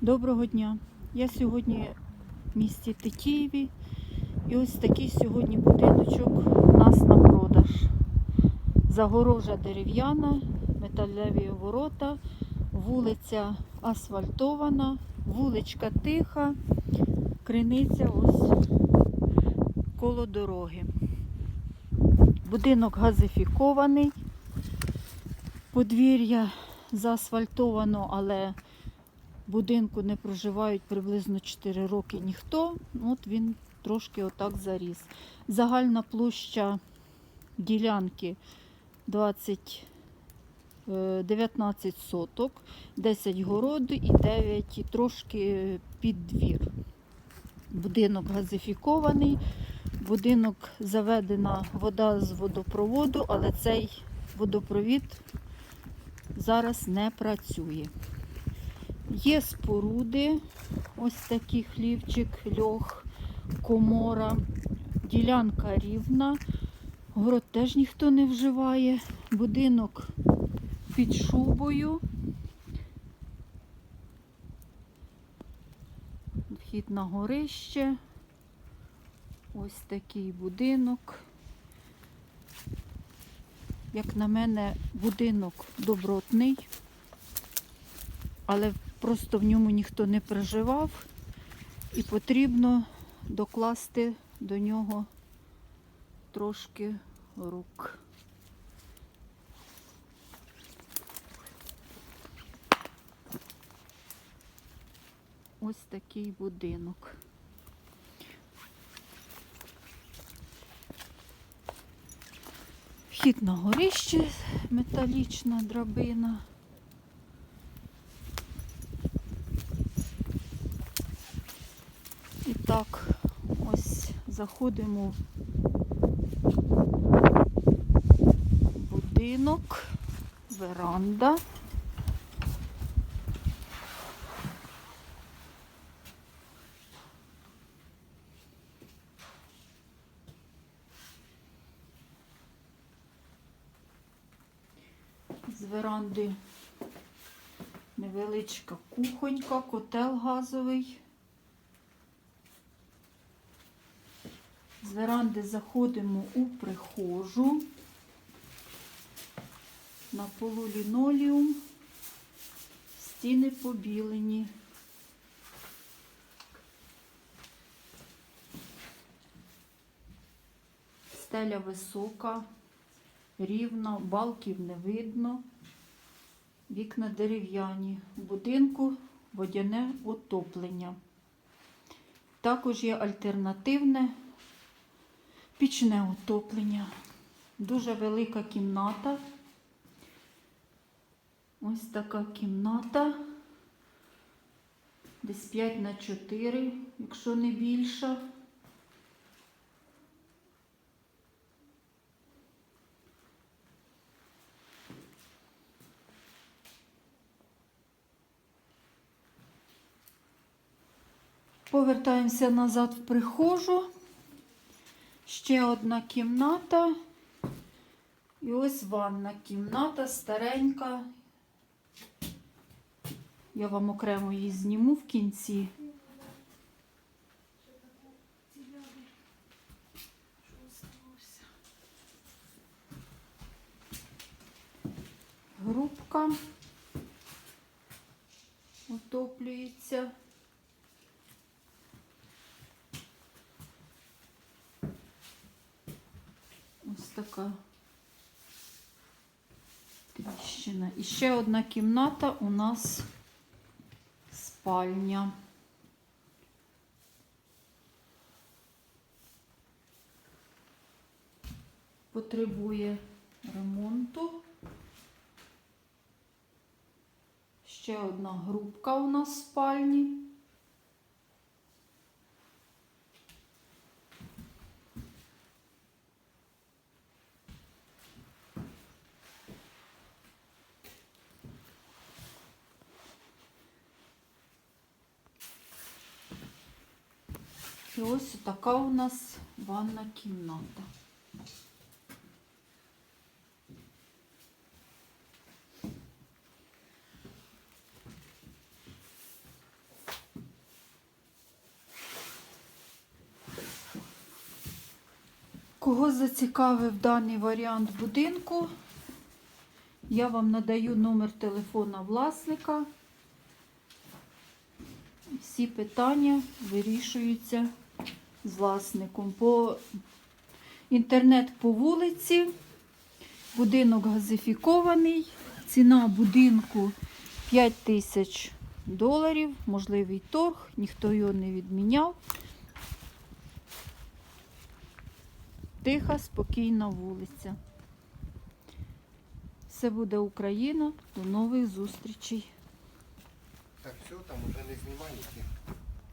Доброго дня. Я сьогодні в місті Тетіїві. І ось такий сьогодні будиночок у нас на продаж. Загорожа дерев'яна, металеві ворота, вулиця асфальтована, вуличка тиха, криниця ось коло дороги. Будинок газифікований, подвір'я заасфальтовано, але будинку не проживають приблизно 4 роки ніхто. От він трошки отак заріс. Загальна площа ділянки 20, е, 19 соток, 10 городу і 9 і трошки під двір. Будинок газифікований, будинок заведена вода з водопроводу, але цей водопровід зараз не працює. Є споруди, ось такий хлівчик, льох, комора, ділянка рівна, город теж ніхто не вживає, будинок під шубою. Вхід на горище. Ось такий будинок. Як на мене, будинок добротний, але просто в ньому ніхто не проживав і потрібно докласти до нього трошки рук. Ось такий будинок. Вхід на горище, металічна драбина. І так, ось заходимо в будинок, веранда. З веранди невеличка кухонька, котел газовий. З веранди заходимо у прихожу. На полу лінолеум, стіни побілені. Стеля висока, рівна, балків не видно. Вікна дерев'яні. Будинку водяне отоплення. Також є альтернативне пічне отоплення. Дуже велика кімната. Ось така кімната. Десь 5 на 4, якщо не більша. Повертаємося назад в прихожу. Ще одна кімната. І ось ванна кімната старенька. Я вам окремо її зніму в кінці. Грубка отоплюється. Ось така тріщина. І ще одна кімната у нас спальня. Потребує ремонту. Ще одна грубка у нас в спальні. І ось така у нас ванна кімната. Кого зацікавив даний варіант будинку, я вам надаю номер телефона власника. Всі питання вирішуються власником. По інтернет по вулиці, будинок газифікований, ціна будинку 5 тисяч доларів, можливий торг, ніхто його не відміняв. Тиха, спокійна вулиця. Все буде Україна. До нових зустрічей. Так, все, там уже не знімаєте.